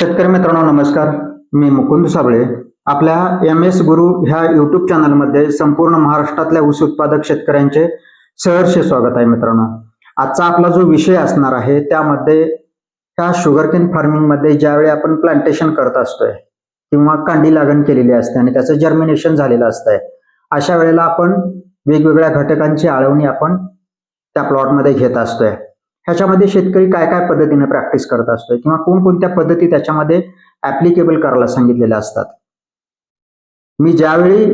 शेतकरी मित्रांनो नमस्कार. मी मुकुंद साबळे. आपल्या एम एस गुरु ह्या युट्यूब चॅनलमध्ये संपूर्ण महाराष्ट्रातल्या ऊस उत्पादक शेतकऱ्यांचे सहर्ष स्वागत आहे मित्रांनो. आजचा आपला जो विषय असणार आहे त्यामध्ये ह्या शुगरकेन फार्मिंगमध्ये ज्यावेळी आपण प्लांटेशन करत असतोय किंवा कांडी लागण केलेली असते आणि त्याचं जर्मिनेशन झालेलं असतंय अशा वेळेला आपण वेगवेगळ्या घटकांची आळवणी आपण त्या प्लॉटमध्ये घेत असतोय. ह्याच्यामध्ये शेतकरी काय काय पद्धतीने प्रॅक्टिस करत असतोय किंवा कोणकोणत्या पद्धती त्याच्यामध्ये ऍप्लिकेबल करायला सांगितलेल्या असतात? मी ज्यावेळी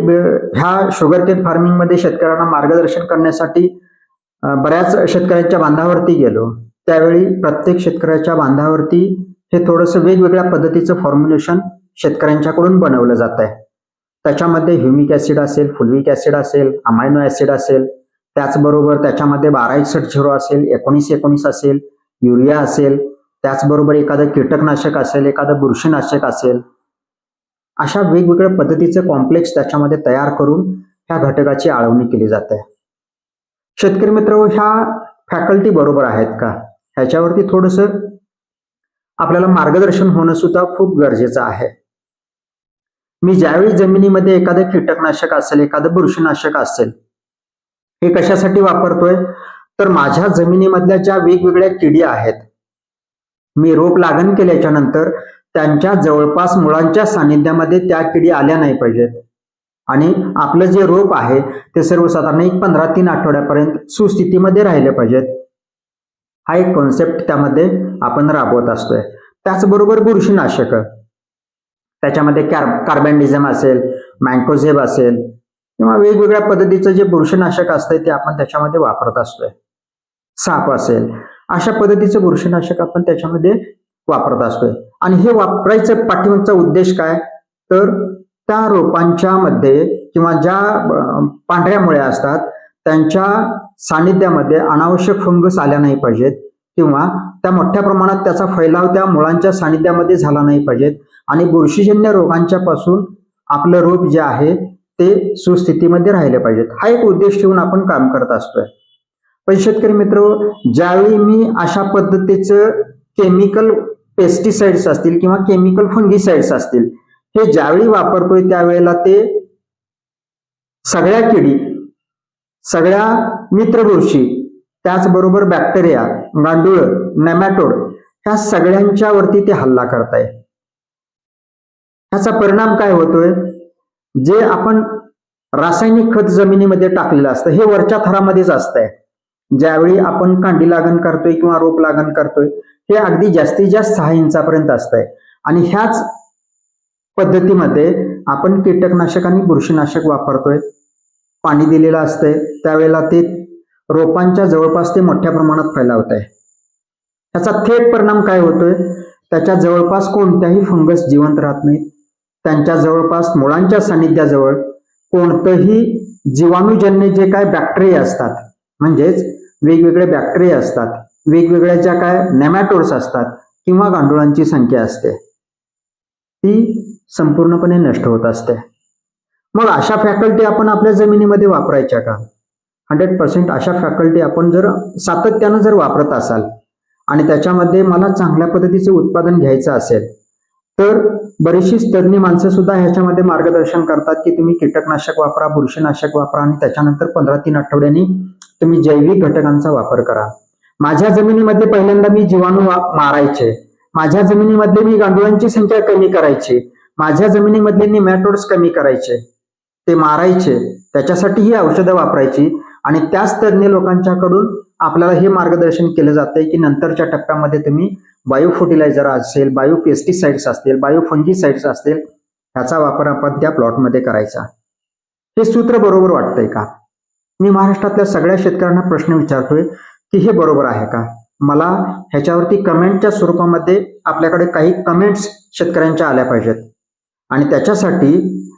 ह्या शुगर केन फार्मिंगमध्ये शेतकऱ्यांना मार्गदर्शन करण्यासाठी बऱ्याच शेतकऱ्यांच्या बांधावरती गेलो त्यावेळी प्रत्येक शेतकऱ्याच्या बांधावरती हे थोडंसं वेगवेगळ्या पद्धतीचं फॉर्म्युलेशन शेतकऱ्यांच्याकडून बनवलं जात आहे त्याच्यामध्ये ह्युमिक ऍसिड असेल फुलविक ऍसिड असेल अमायनो ऍसिड असेल त्याचबरोबर त्याच्यामध्ये बारा एकसठ झिरो असेल एकोणीस एकोणीस असेल युरिया असेल त्याचबरोबर एखादं कीटकनाशक असेल एखादं बुरशीनाशक असेल अशा वेगवेगळ्या पद्धतीचे कॉम्प्लेक्स त्याच्यामध्ये तयार करून ह्या घटकाची आळवणी केली जाते. शेतकरी मित्र ह्या फॅकल्टी बरोबर आहेत का? ह्याच्यावरती थोडस आपल्याला मार्गदर्शन होणं सुद्धा खूप गरजेचं आहे. मी ज्यावेळी जमिनीमध्ये एखादं कीटकनाशक असेल एखादं बुरशीनाशक असेल हे कशासाठी वापरतोय? तर माझ्या जमिनीमधल्या ज्या वेगवेगळ्या किडी आहेत मी रोप लागण केल्याच्यानंतर त्यांच्या जवळपास मुळांच्या सानिध्यामध्ये त्या किडी आल्या नाही पाहिजेत. आणि आपलं जे रोप आहे ते सर्वसाधारण एक पंधरा तीन आठवड्यापर्यंत सुस्थितीमध्ये राहिले पाहिजेत. हा एक कॉन्सेप्ट त्यामध्ये आपण राबवत असतोय. त्याचबरोबर बुरशीनाशक. त्याच्यामध्ये कॅर कार्बॅन्डिझम असेल मँकोझेब असेल किंवा वेगवेगळ्या पद्धतीचं जे बुरशीनाशक असतंय ते आपण त्याच्यामध्ये वापरत असतोय. साप असेल अशा पद्धतीचं बुरशीनाशक आपण त्याच्यामध्ये वापरत असतोय. आणि हे वापरायचं पाठिंबाचा उद्देश काय? तर त्या रोपांच्या मध्ये किंवा ज्या पांढऱ्या मुळ्या असतात त्यांच्या सानिध्यामध्ये अनावश्यक फंगस आल्या नाही पाहिजेत किंवा त्या मोठ्या प्रमाणात त्याचा फैलाव त्या मुळांच्या सानिध्यामध्ये झाला नाही पाहिजेत. आणि बुरशीजन्य रोगांच्या पासून आपलं रोप जे आहे ते सुस्थितीमध्ये राहिले पाहिजेत. हा एक उद्देश ठेवून आपण काम करत असतोय. पण शेतकरी मित्र ज्यावेळी मी अशा पद्धतीचं केमिकल पेस्टिसाइड्स असतील किंवा केमिकल फंगिसाइड्स असतील हे ज्यावेळी वापरतोय त्यावेळेला ते सगळ्या किडी सगळ्या मित्रबुरशी त्याचबरोबर बॅक्टेरिया गांडूळ नेमॅटोड ह्या सगळ्यांच्यावरती ते हल्ला करताय ह्याचा परिणाम काय होतोय? जे आपण रासायनिक खत जमिनीमध्ये टाकलेलं असतं हे वरच्या थरामध्येच असतंय. ज्यावेळी आपण कांडी लागण करतोय किंवा रोप लागण करतोय हे अगदी जास्तीत जास्त सहा इंचापर्यंत असतंय. आणि ह्याच पद्धतीमध्ये आपण कीटकनाशक आणि बुरशीनाशक वापरतोय. पाणी दिलेलं असतंय त्यावेळेला ते रोपांच्या जवळपास ते मोठ्या प्रमाणात फैलावत आहे त्याचा थेट परिणाम काय होतोय? त्याच्या जवळपास कोणत्याही फंगस जिवंत राहत नाही त्यांच्या जवळपास मुळांच्या सानिध्याजवळ कोणतंही जीवाणूजन्य जे काय बॅक्टेरिया असतात म्हणजेच वेगवेगळे बॅक्टेरिया असतात वेगवेगळ्या ज्या काय नेमॅटोड्स असतात किंवा गांडुळांची संख्या असते ती संपूर्णपणे नष्ट होत असते. मग अशा फॅकल्टी आपण आपल्या जमिनीमध्ये वापरायच्या का? हंड्रेड पर्सेंट अशा फॅकल्टी आपण जर सातत्यानं जर वापरत असाल आणि त्याच्यामध्ये मला चांगल्या पद्धतीचे उत्पादन घ्यायचं असेल तर बरीचशी तज्ज्ञ माणसं सुद्धा ह्याच्यामध्ये मार्गदर्शन करतात की तुम्ही कीटकनाशक वापरा बुरशीनाशक वापरा आणि त्याच्यानंतर पंधरा तीन आठवड्यांनी तुम्ही जैविक घटकांचा वापर करा. माझ्या जमिनीमध्ये पहिल्यांदा मी जीवाणू मारायचे. माझ्या जमिनीमध्ये मी गांडुळांची संख्या कमी करायची. माझ्या जमिनीमधले निमॅटोड्स कमी करायचे. ते मारायचे. त्याच्यासाठी ही औषधं वापरायची. आणि त्याच तज्ज्ञ लोकांच्याकडून आपल्याला हे मार्गदर्शन केलं जातंय की नंतरच्या टप्प्यामध्ये तुम्ही बायो फर्टिलायझर असेल बायो पेस्टिसाइड्स असतील बायो फंगिसाइड्स असतील ह्याचा वापर आपण त्या प्लॉटमध्ये करायचा. हे सूत्र बरोबर वाटतंय का? मी महाराष्ट्रातल्या सगळ्या शेतकऱ्यांना प्रश्न विचारतोय की हे बरोबर आहे का? मला ह्याच्यावरती कमेंटच्या स्वरूपामध्ये आपल्याकडे काही कमेंट्स शेतकऱ्यांच्या आल्या पाहिजेत. आणि त्याच्यासाठी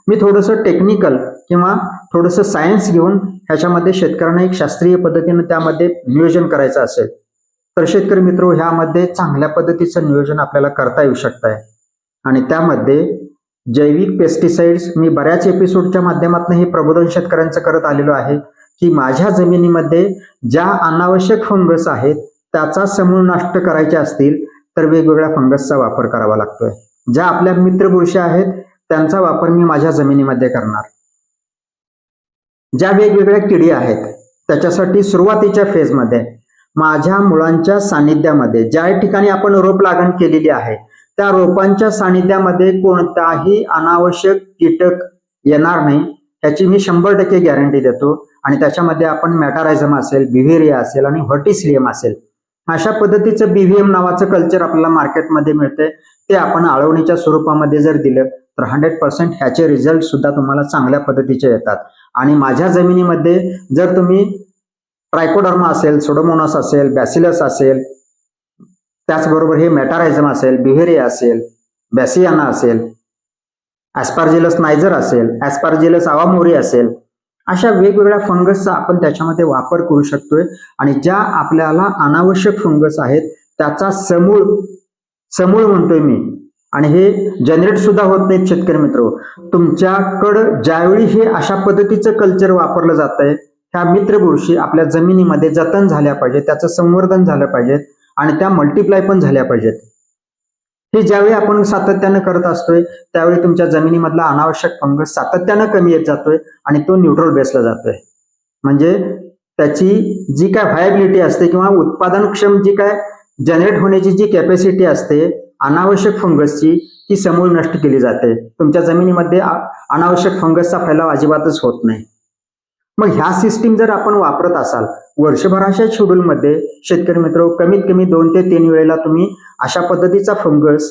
मी थोडंसं टेक्निकल किंवा थोडंसं सायन्स घेऊन ह्याच्यामध्ये शेतकऱ्यांना एक शास्त्रीय पद्धतीनं त्यामध्ये नियोजन करायचं असेल तर शेतकरी मित्र ह्यामध्ये चांगल्या पद्धतीचं नियोजन आपल्याला करता येऊ शकत आहे आणि त्यामध्ये जैविक पेस्टिसाइड्स मी बऱ्याच एपिसोडच्या माध्यमातून हे प्रबोधन शेतकऱ्यांचं करत आलेलो आहे की माझ्या जमिनीमध्ये ज्या अनावश्यक फंगस आहेत त्याचा समूळ नष्ट करायचे असतील तर वेगवेगळ्या फंगसचा वापर करावा लागतोय. ज्या आपल्या मित्र आहेत त्यांचा वापर मी माझ्या जमिनीमध्ये करणार. ज्या वेगवेगळ्या किडी आहेत त्याच्यासाठी सुरुवातीच्या फेजमध्ये माझ्या मुळांच्या सानिध्यामध्ये ज्या ठिकाणी आपण रोप लागण केलेली आहे त्या रोपांच्या सानिध्यामध्ये कोणताही अनावश्यक कीटक येणार नाही त्याची मी शंभर टक्के गॅरंटी देतो. आणि त्याच्यामध्ये आपण मॅटारायझम असेल बिव्हेरिया असेल आणि व्हर्टिसिलियम असेल अशा पद्धतीचं बीव्हीएम नावाचं कल्चर आपल्याला मार्केटमध्ये मिळते ते आपण आळवणीच्या स्वरूपामध्ये जर दिलं तर हंड्रेड पर्सेंट ह्याचे रिझल्ट सुद्धा तुम्हाला चांगल्या पद्धतीचे येतात. आणि माझ्या जमिनीमध्ये जर तुम्ही ट्रायकोडर्मा असेल सोडोमोनास असेल बॅसिलस असेल त्याचबरोबर हे मेटारायझम असेल बिहेरिया असेल बॅसियाना असेल ॲस्पार्जिलस नायझर असेल ॲस्पार्जिलस आवामोरी असेल अशा वेगवेगळ्या फंगसचा आपण त्याच्यामध्ये वापर करू शकतोय. आणि ज्या आपल्याला अनावश्यक फंगस आहेत त्याचा समूळ समूळ म्हणतोय मी. आणि हे जनरेट सुद्धा होत नाहीत शेतकरी मित्र. तुमच्याकडं ज्यावेळी हे अशा पद्धतीचं कल्चर वापरलं जात आहे ह्या मित्र बुरशी आपल्या जमिनीमध्ये जतन झाल्या पाहिजेत त्याचं संवर्धन झालं पाहिजेत आणि त्या मल्टिप्लाय पण झाल्या पाहिजेत. हे ज्यावेळी आपण सातत्यानं करत असतोय त्यावेळी तुमच्या जमिनीमधला अनावश्यक फंगस सातत्यानं कमी येत जातोय आणि तो न्यूट्रल बेसला जातोय. म्हणजे त्याची जी काय व्हायबिलिटी असते किंवा उत्पादनक्षम जी काय जनरेट होण्याची जी कॅपॅसिटी असते अनावश्यक फंगसची ती समूळ नष्ट केली जाते. तुमच्या जमिनीमध्ये अनावश्यक फंगसचा फैलाव अजिबातच होत नाही. मग ह्या सिस्टीम जर आपण वापरत असाल वर्षभराच्या शेड्यूलमध्ये शेतकरी मित्र कमीत कमी दोन ते तीन वेळेला तुम्ही अशा पद्धतीचा फंगस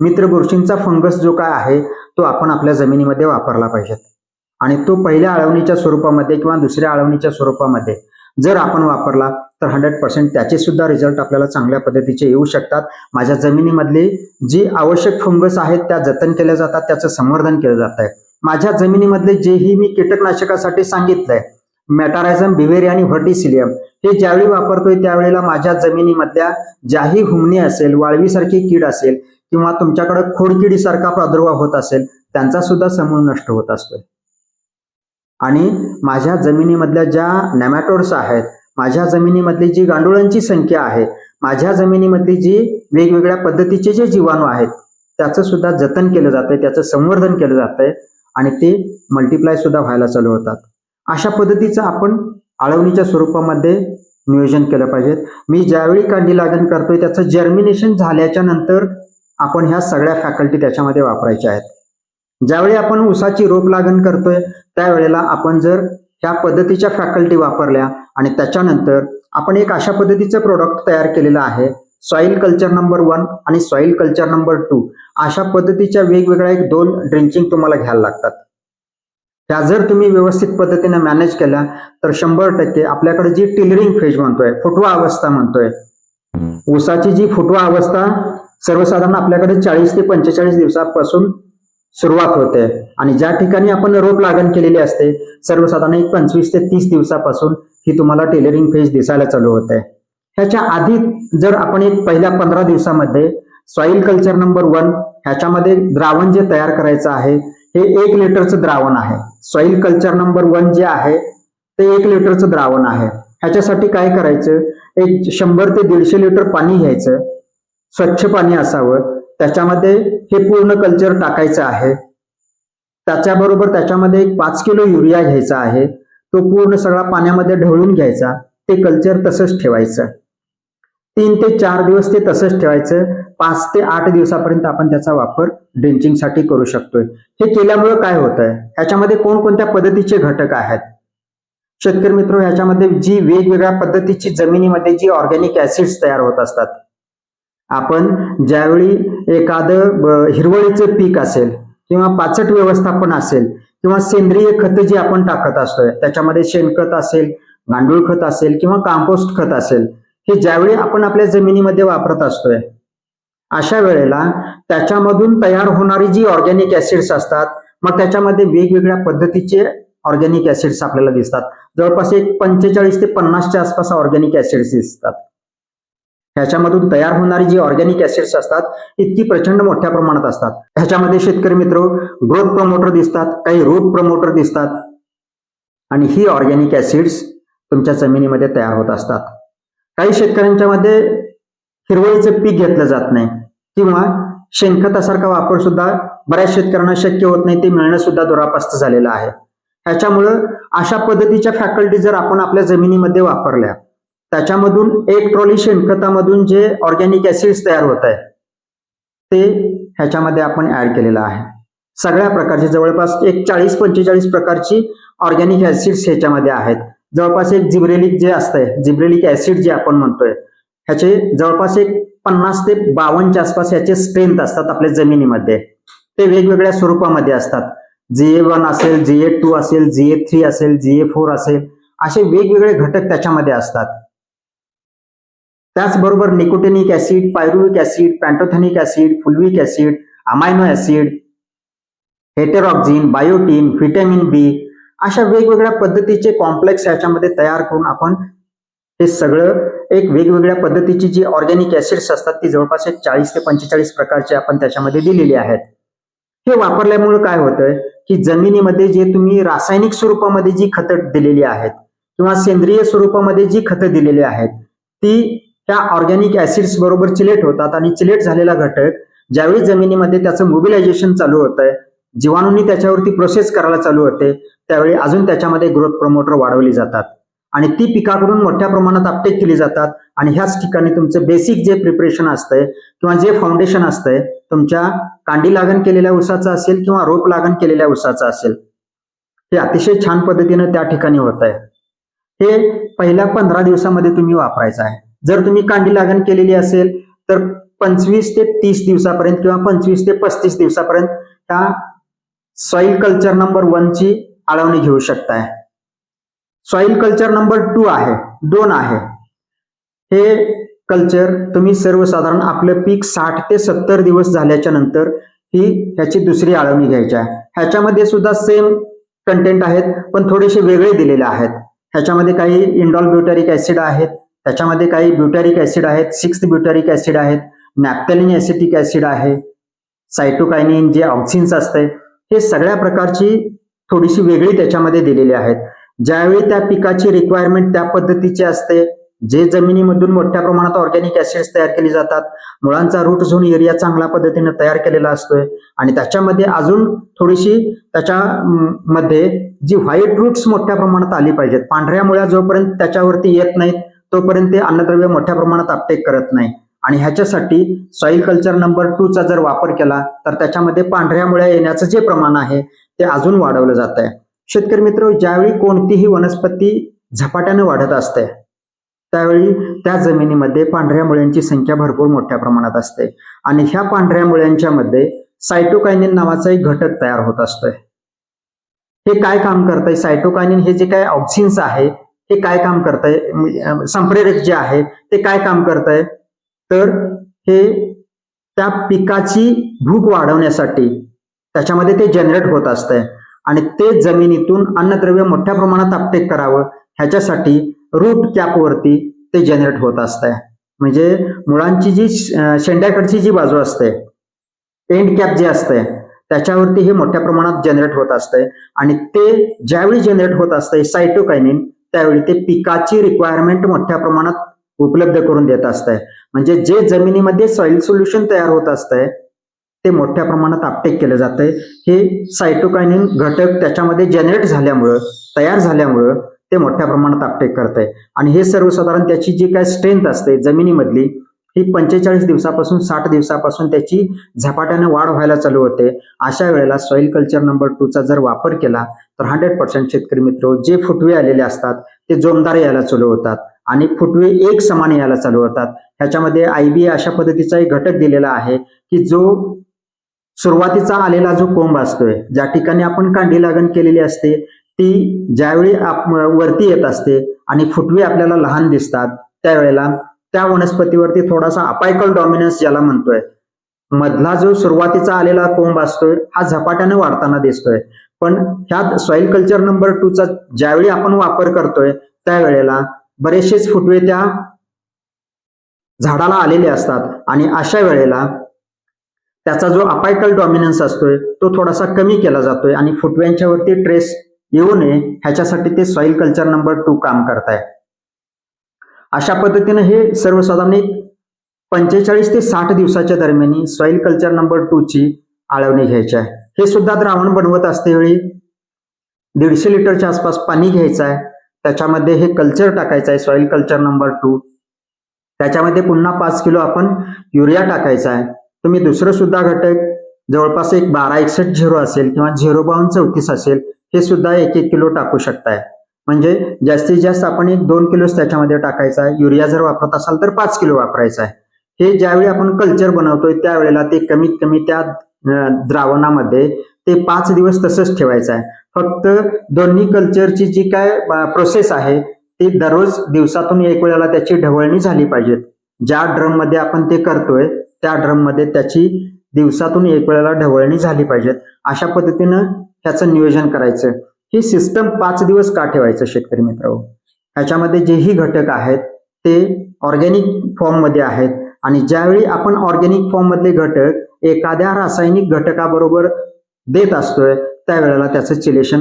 मित्र गोष्टींचा फंगस जो काय आहे तो आपण आपल्या जमिनीमध्ये वापरला पाहिजे. आणि तो पहिल्या आळवणीच्या स्वरूपामध्ये किंवा दुसऱ्या आळवणीच्या स्वरूपामध्ये जर आपण वापरला तर हंड्रेड पर्सेंट त्याचे सुद्धा रिझल्ट आपल्याला चांगल्या पद्धतीचे येऊ शकतात. माझ्या जमिनीमधली जी आवश्यक फंगस आहेत त्या जतन केल्या जातात त्याचं संवर्धन केलं जात आहे. माझ्या जमिनीमधले जेही मी कीटकनाशकासाठी सांगितलंय मेटारायझम बिवेरी आणि व्हर्टिसिलियम हे ज्यावेळी वापरतोय त्यावेळेला माझ्या जमिनीमधल्या ज्याही हुमणी असेल वाळवीसारखी कीड असेल किंवा तुमच्याकडे खोडकिडीसारखा प्रादुर्भाव होत असेल त्यांचा सुद्धा समूळ नष्ट होत असतोय. आणि माझ्या जमिनीमधल्या ज्या नॅमॅटोड्स आहेत माझ्या जमिनीमधली जी गांडुळांची संख्या आहे माझ्या जमिनीमधली जी वेगवेगळ्या पद्धतीचे जे जीवाणू आहेत त्याचं सुद्धा जतन केलं जातंय त्याचं संवर्धन केलं जातंय आणि ते मल्टिप्लाय सुद्धा व्हायला चालू होतात. अशा पद्धतीचं आपण आळवणीच्या स्वरूपामध्ये नियोजन केलं पाहिजे. मी ज्यावेळी कांडी लागण करतोय त्याचं जर्मिनेशन झाल्याच्यानंतर आपण ह्या सगळ्या फॅकल्टी त्याच्यामध्ये वापरायच्या आहेत. ज्यावेळी आपण ऊसाची रोप लागण करतोय त्यावेळेला आपण जर ह्या पद्धतीच्या फॅकल्टी वापरल्या आणि त्याच्यानंतर आपण एक अशा पद्धतीचं प्रोडक्ट तयार केलेलं आहे. सॉइल कल्चर नंबर वन आणि सॉईल कल्चर नंबर टू अशा पद्धतीच्या वेगवेगळ्या एक दोन ड्रिंचिंग तुम्हाला घ्यायला लागतात. त्या जर तुम्ही व्यवस्थित पद्धतीने मॅनेज केल्या तर शंभर टक्के आपल्याकडे जी टिलरिंग फेज म्हणतोय फुटवा अवस्था म्हणतोय ऊसाची जी फुटवा अवस्था सर्वसाधारण आपल्याकडे चाळीस ते पंचेचाळीस दिवसापासून सुरुवात होते. आणि ज्या ठिकाणी आपण रोप लागण केलेली असते सर्वसाधारण एक पंचवीस ते तीस दिवसापासून ही तुम्हाला टेलरिंग फेज दिसायला चालू होते. ह्याच्या आधी जर आपण एक पहिल्या पंधरा दिवसामध्ये सॉइल कल्चर नंबर वन ह्याच्यामध्ये द्रावण जे तयार करायचं आहे हे एक लिटरचं द्रावण आहे. सॉइल कल्चर नंबर वन जे आहे ते एक लिटरचं द्रावण आहे. ह्याच्यासाठी काय करायचं? एक शंभर ते दीडशे लिटर पाणी घ्यायचं. स्वच्छ पाणी असावं. त्याच्यामध्ये हे पूर्ण कल्चर टाकायचं आहे. त्याच्याबरोबर त्याच्यामध्ये एक पाच किलो युरिया घ्यायचा आहे. तो पूर्ण सगळा पाण्यामध्ये ढवळून घ्यायचा. ते कल्चर तसंच ठेवायचं. तीन ते चार दिवस ते तसंच ठेवायचं. पाच ते आठ दिवसापर्यंत आपण त्याचा वापर ड्रिंचिंगसाठी करू शकतोय. हे केल्यामुळे काय होत आहे ह्याच्यामध्ये कोणकोणत्या पद्धतीचे घटक आहेत? शेतकरी मित्र ह्याच्यामध्ये जी वेगवेगळ्या पद्धतीची जमिनीमध्ये जी ऑर्गॅनिक ऍसिड्स तयार होत असतात आपण ज्यावेळी एखादं हिरवळीचं पीक असेल किंवा पाचट व्यवस्थापन असेल किंवा सेंद्रिय खत जी आपण टाकत असतोय त्याच्यामध्ये शेणखत असेल गांडूळ खत असेल किंवा कंपोस्ट खत असेल हे ज्यावेळी आपण आपल्या जमिनीमध्ये वापरत असतोय अशा वेळेला त्याच्यामधून तयार होणारी जी ऑर्गॅनिक ऍसिड्स असतात मग त्याच्यामध्ये वेगवेगळ्या पद्धतीचे ऑर्गॅनिक ऍसिड्स आपल्याला दिसतात. जवळपास एक पंचेचाळीस ते पन्नासच्या आसपास ऑर्गॅनिक ऍसिड्स दिसतात. ह्याच्यामधून तयार होणारी जी ऑर्गॅनिक ऍसिड्स असतात इतकी प्रचंड मोठ्या प्रमाणात असतात. ह्याच्यामध्ये शेतकरी मित्र ग्रोथ प्रमोटर दिसतात काही रूट प्रमोटर दिसतात. आणि ही ऑर्गॅनिक ऍसिड्स तुमच्या जमिनीमध्ये तयार होत असतात. काही शेतकऱ्यांच्या मध्ये हिरवळीचं पीक घेतलं जात नाही किंवा शेणखतासारखा वापर सुद्धा बऱ्याच शेतकऱ्यांना शक्य होत नाही ते मिळणं सुद्धा दुरापास्त झालेलं आहे. ह्याच्यामुळं अशा पद्धतीच्या फॅकल्टी जर आपण आपल्या जमिनीमध्ये वापरल्या त्याच्यामधून एक ट्रॉली शेणखतामधून जे ऑर्गॅनिक ऍसिड्स तयार होत आहे ते ह्याच्यामध्ये आपण ऍड केलेलं आहे. सगळ्या प्रकारचे जवळपास एक चाळीस पंचेचाळीस प्रकारची ऑर्गॅनिक ऍसिड्स ह्याच्यामध्ये आहेत. जवळपास एक जिब्रेलिक जे असतंय जिब्रेलिक ऍसिड जे आपण म्हणतोय ह्याचे जवळपास एक पन्नास ते बावन्नच्या आसपास ह्याचे स्ट्रेंथ असतात आपल्या जमिनीमध्ये. ते वेगवेगळ्या स्वरूपामध्ये असतात. जी ए वन असेल जी ए टू असेल जी ए थ्री असेल जी ए फोर असेल असे वेगवेगळे घटक त्याच्यामध्ये असतात. त्याचबरोबर nicotinic acid pyruvic acid pantothenic acid fulvic acid amino acid heteroauxin biotin vitamin B अशा वेगवेगळ्या पद्धतीचे कॉम्प्लेक्स याच्यामध्ये तयार करून आपण हे सगळं एक वेगवेगळ्या पद्धतीची जी ऑर्गॅनिक ऍसिड्स असतात ती जवळपास एक चाळीस ते पंचेचाळीस प्रकारचे आपण त्याच्यामध्ये दिलेली आहेत. हे वापरल्यामुळे काय होतंय की जमिनीमध्ये जे तुम्ही रासायनिक स्वरूपामध्ये जी खतं दिलेली आहेत किंवा सेंद्रिय स्वरूपामध्ये जी खतं दिलेली आहेत ती त्या ऑर्गॅनिक ऍसिड्स बरोबर चिलेट होतात आणि चिलेट झालेला घटक ज्यावेळी जमिनीमध्ये त्याचं मोबिलायझेशन चालू होतंय जीवाणूंनी त्याच्यावरती प्रोसेस करायला चालू होते त्यावेळी अजून त्याच्यामध्ये ग्रोथ प्रमोटर वाढवली जातात. आणि ती पिकाकडून मोठ्या प्रमाणात अपटेक केली जातात आणि ह्याच ठिकाणी तुमचं बेसिक जे प्रिपरेशन असतंय किंवा जे फाउंडेशन असतंय तुमच्या कांडी लागण केलेल्या उसाचं असेल किंवा रोप लागण केलेल्या उसाचं असेल हे अतिशय छान पद्धतीनं त्या ठिकाणी होत आहे हे पहिल्या पंधरा दिवसामध्ये तुम्ही वापरायचं आहे. जर तुम्ही कांडी लागण केलेली असेल तर पंचवीस ते तीस दिवसापर्यंत किंवा पंचवीस ते पस्तीस दिवसापर्यंत त्या सॉइल कल्चर नंबर वनची आळवणी घेऊ शकताय. सॉइल कल्चर नंबर टू आहे दोन आहे. हे कल्चर तुम्ही सर्वसाधारण आपलं पीक साठ ते सत्तर दिवस झाल्याच्यानंतर ही ह्याची दुसरी आळवणी घ्यायची आहे. ह्याच्यामध्ये सुद्धा सेम कंटेंट आहेत पण थोडेसे वेगळे दिलेले आहेत. ह्याच्यामध्ये काही इंडॉल ब्युटॅरिक ऍसिड आहेत त्याच्यामध्ये काही ब्युटॅरिक ऍसिड आहेत सिक्स ब्युटॅरिक ऍसिड आहेत नॅप्टॅलिन ऍसिटिक ऍसिड आहे सायटोकायनिन जे ऑक्सिन्स असते हे सगळ्या प्रकारची थोडीशी वेगळी त्याच्यामध्ये दिलेली आहेत. ज्यावेळी त्या पिकाची रिक्वायरमेंट त्या पद्धतीची असते जे जमिनीमधून मोठ्या प्रमाणात ऑर्गॅनिक ऍसिड्स तयार केली जातात मुळांचा रूट झोन एरिया चांगल्या पद्धतीने तयार केलेला असतोय आणि त्याच्यामध्ये अजून थोडीशी त्याच्या मध्ये जी व्हाईट रूट्स मोठ्या प्रमाणात आली पाहिजेत. पांढऱ्या मुळ्या जोपर्यंत त्याच्यावरती येत नाहीत तोपर्यंत ते अन्नद्रव्य मोठ्या प्रमाणात अपटेक करत नाही. आणि ह्याच्यासाठी सॉईल कल्चर नंबर टूचा जर वापर केला तर त्याच्यामध्ये पांढऱ्या मुळ्या येण्याचं जे प्रमाण आहे ते अजून वाढवलं जात आहे शेतकरी मित्र ज्यावेळी कोणतीही वनस्पती झपाट्याने वाढत असते त्यावेळी त्या जमिनीमध्ये पांढऱ्या मुळ्यांची संख्या भरपूर मोठ्या प्रमाणात असते. आणि ह्या पांढऱ्या मुळ्यांच्या मध्ये सायटोकायनिन नावाचा एक घटक तयार होत असतोय. हे काय काम करतंय? सायटोकायनिन हे जे काय ऑक्सिन्स आहे हे काय काम करतंय? म्हणजे, संप्रेरक जे आहे ते काय काम करतंय? तर हे त्या पिकाची भूक वाढवण्यासाठी त्याच्यामध्ये ते जनरेट होत असतंय. आणि ते जमिनीतून अन्नद्रव्य मोठ्या प्रमाणात अपटेक करावं ह्याच्यासाठी रूट कॅपवरती ते जनरेट होत असतंय. म्हणजे मुळांची जी शेंड्याकडची जी बाजू असते एंड कॅप जे असते त्याच्यावरती हे मोठ्या प्रमाणात जनरेट होत असतंय. आणि ते ज्यावेळी जनरेट होत असतंय सायटोकायनिन त्यावेळी ते पिकाची रिक्वायरमेंट मोठ्या प्रमाणात उपलब्ध करून देत असतंय. म्हणजे जे जमिनीमध्ये सॉइल सोल्युशन तयार होत असतंय ते मोठ्या प्रमाणात अपटेक केलं जातंय. हे सायटोकायनिन घटक त्याच्यामध्ये जनरेट झाल्यामुळं तयार झाल्यामुळं ते मोठ्या प्रमाणात अपटेक आहे आणि हे सर्वसाधारण त्याची जी काय स्ट्रेंथ असते जमिनीमधली ही पंचेचाळीस दिवसापासून साठ दिवसापासून त्याची झपाट्याने वाढ व्हायला चालू होते. अशा वेळेला सॉइल कल्चर नंबर टूचा जर वापर केला तर हंड्रेड पर्सेंट शेतकरी मित्र जे फुटवे आलेले असतात ते जोमदार यायला चालू होतात आणि फुटवे एक समान यायला चालू होतात. ह्याच्यामध्ये आयबीए अशा पद्धतीचा एक घटक दिलेला आहे की जो सुरुवातीचा आलेला जो कोंब असतोय ज्या ठिकाणी आपण कांडी लागण केलेली असते ती ज्यावेळी आप- वरती येत असते आणि फुटवे आपल्याला लहान दिसतात त्यावेळेला त्या वनस्पतीवरती थोडासा अपायकल डॉमिनन्स ज्याला म्हणतोय. मधला जो सुरुवातीचा आलेला कोंब असतोय हा झपाट्याने वाढताना दिसतोय. पण ह्यात सॉइल कल्चर नंबर टू चा ज्यावेळी आपण वापर करतोय त्यावेळेला बरेचसेच फुटवे त्या झाडाला आलेले असतात. आणि अशा वेळेला त्याचा जो अपायकल डॉमिनन्स असतोय तो थोडासा कमी केला जातोय. आणि फुटव्यांच्यावरती ट्रेस येऊ नये ह्याच्यासाठी ते सॉइल कल्चर नंबर टू काम करताय. अशा पद्धतीनं हे सर्वसाधारण एक पंचेचाळीस ते साठ दिवसाच्या दरम्यान सॉइल कल्चर नंबर टू ची आळवणी घ्यायची आहे. हे सुद्धा द्रावण बनवत असतेवेळी दीडशे लिटरच्या आसपास पाणी घ्यायचं आहे. त्याच्यामध्ये हे कल्चर टाकायचं आहे सॉइल कल्चर नंबर टू त्याच्यामध्ये पुन्हा पाच किलो आपण युरिया टाकायचा आहे. तुम्ही दुसरं सुद्धा घटक जवळपास एक बारा एकसष्ट झिरो असेल किंवा झिरो बावन्न चौतीस असेल हे सुद्धा एक एक किलो टाकू शकताय. म्हणजे जास्तीत जास्त आपण एक दोन किलोच त्याच्यामध्ये टाकायचा आहे. युरिया जर वापरत असाल तर पाच किलो वापरायचा आहे. हे ज्यावेळी आपण कल्चर बनवतोय त्यावेळेला ते कमीत कमी त्या द्रावणामध्ये ते पाच दिवस तसंच ठेवायचं आहे. फक्त दोन्ही कल्चरची जी काय प्रोसेस आहे ती दररोज दिवसातून एक वेळेला त्याची ढवळणी झाली पाहिजे ज्या ड्रममध्ये आपण ते करतोय त्या ड्रममध्ये त्याची दिवसातून एक वेळेला ढवळणी झाली पाहिजेत. अशा पद्धतीनं ह्याचं नियोजन करायचं. ही सिस्टम पाच दिवस का ठेवायचं शेतकरी मित्र ह्याच्यामध्ये जेही घटक आहेत ते ऑर्गॅनिक फॉर्ममध्ये आहेत. आणि ज्यावेळी आपण ऑर्गॅनिक फॉर्म मधले घटक एखाद्या रासायनिक घटकाबरोबर देत असतोय त्यावेळेला त्याचं चिलेशन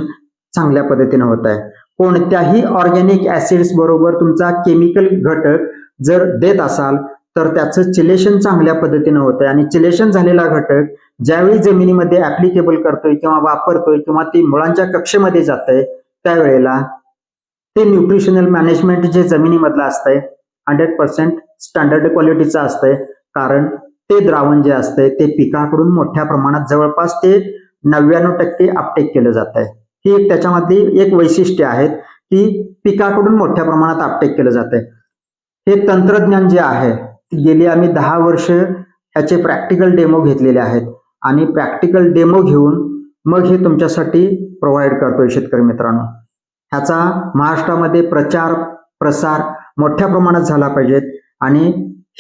चांगल्या पद्धतीनं होत आहे. कोणत्याही ऑर्गॅनिक ऍसिड्स बरोबर तुमचा केमिकल घटक जर देत असाल तर त्याचं चिलेशन चांगल्या पद्धतीनं होतंय. आणि चिलेशन झालेला घटक ज्यावेळी जमिनीमध्ये ऍप्लिकेबल करतोय किंवा वापरतोय किंवा ती मुळांच्या कक्षेमध्ये जात आहे त्यावेळेला ते न्यूट्रिशनल मॅनेजमेंट जे जमिनीमधलं असतंय हंड्रेड पर्सेंट स्टँडर्ड क्वालिटीचं असतंय. कारण ते द्रावण जे असतंय ते पिकाकडून मोठ्या प्रमाणात जवळपास ते नव्याण्णव टक्के अपटेक केलं जात आहे ही एक त्याच्यामधली एक वैशिष्ट्य आहेत की पिकाकडून मोठ्या प्रमाणात अपटेक केलं जात आहे हे तंत्रज्ञान जे आहे गेली आम्ही दहा वर्ष ह्याचे प्रॅक्टिकल डेमो घेतलेले आहेत. आणि प्रॅक्टिकल डेमो घेऊन मग हे तुमच्यासाठी प्रोव्हाइड करतोय शेतकरी मित्रांनो. ह्याचा महाराष्ट्रामध्ये प्रचार प्रसार मोठ्या प्रमाणात झाला पाहिजेत आणि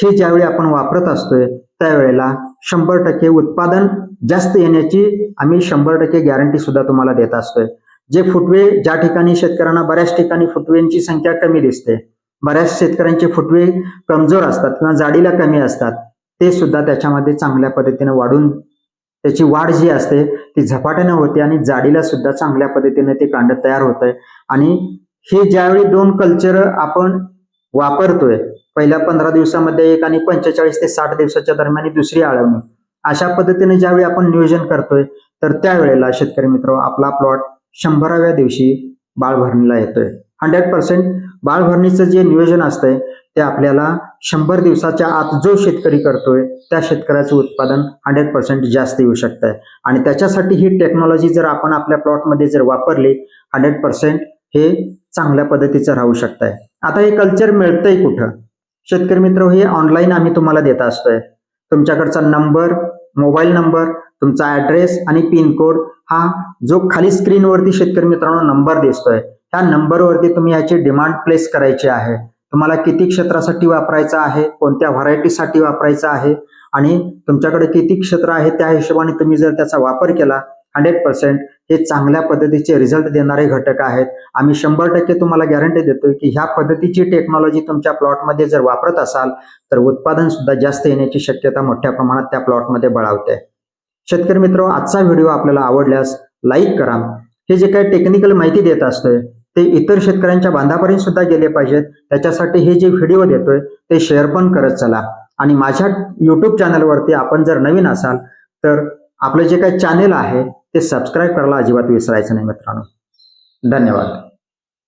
हे ज्यावेळी आपण वापरत असतोय त्यावेळेला शंभर टक्के उत्पादन जास्त येण्याची आम्ही शंभर टक्के गॅरंटी सुद्धा तुम्हाला देत असतोय. जे फुटवे ज्या ठिकाणी शेतकऱ्यांना बऱ्याच ठिकाणी फुटवेंची संख्या कमी दिसते बऱ्याच शेतकऱ्यांचे फुटवे कमजोर असतात किंवा जाडीला कमी असतात. ते सुद्धा त्याच्यामध्ये चांगल्या पद्धतीने वाढून त्याची वाढ जी असते ती झपाट्याने होते आणि जाडीला सुद्धा चांगल्या पद्धतीने ते कांड तयार होत आहे आणि हे ज्यावेळी दोन कल्चर आपण वापरतोय पहिल्या पंधरा दिवसामध्ये एक आणि पंचेचाळीस ते साठ दिवसाच्या दरम्यान दुसरी आळवणी. अशा पद्धतीने ज्यावेळी आपण नियोजन करतोय तर त्यावेळेला शेतकरी मित्र आपला प्लॉट शंभराव्या दिवशी बाळ भरणीला येतोय. हंड्रेड पर्सेंट बाळ भरणीचं जे नियोजन असतंय ते आपल्याला शंभर दिवसाच्या आत जो शेतकरी करतोय त्या शेतकऱ्याचं उत्पादन हंड्रेड पर्सेंट जास्त येऊ शकतंय. आणि त्याच्यासाठी ही टेक्नॉलॉजी जर आपण आपल्या प्लॉटमध्ये जर वापरली हंड्रेड पर्सेंट हे चांगल्या पद्धतीचं राहू शकतंय. आता हे कल्चर मिळतंय कुठं? शेतकरी मित्र हे ऑनलाईन आम्ही तुम्हाला देत असतोय. तुमच्याकडचा नंबर मोबाईल नंबर तुमचा ऍड्रेस आणि पिन कोड हा जो खाली स्क्रीनवरती शेतकरी मित्रांनो नंबर दिसतोय. ह्या नंबरवरती तुम्ही याची डिमांड प्लेस करायची आहे. तुम्हाला किती क्षेत्रासाठी वापरायचं आहे कोणत्या व्हरायटीसाठी वापरायचं आहे आणि तुमच्याकडे किती क्षेत्र आहे त्या हिशोबाने तुम्ही जर त्याचा वापर केला हंड्रेड पर्सेंट हे चांगल्या पद्धतीचे रिझल्ट देणारे घटक आहेत. आम्ही शंभर टक्के तुम्हाला गॅरंटी देतोय की ह्या पद्धतीची टेक्नॉलॉजी तुमच्या प्लॉटमध्ये जर वापरत असाल तर उत्पादन सुद्धा जास्त येण्याची शक्यता मोठ्या प्रमाणात त्या प्लॉटमध्ये बळावते. शेतकरी मित्र आजचा व्हिडिओ आपल्याला आवडल्यास लाईक करा. हे जे काही टेक्निकल माहिती देत असतोय ते इतर शेतकऱ्यांच्या बांधापर्यंत सुद्धा गेले पाहिजेत. त्याच्यासाठी हे जे व्हिडिओ देतोय ते शेअर पण करत चला. आणि माझ्या युट्यूब चॅनलवरती आपण जर नवीन असाल तर आपलं जे काही चॅनेल आहे ते सबस्क्राईब करायला अजिबात विसरायचं नाही मित्रांनो. धन्यवाद.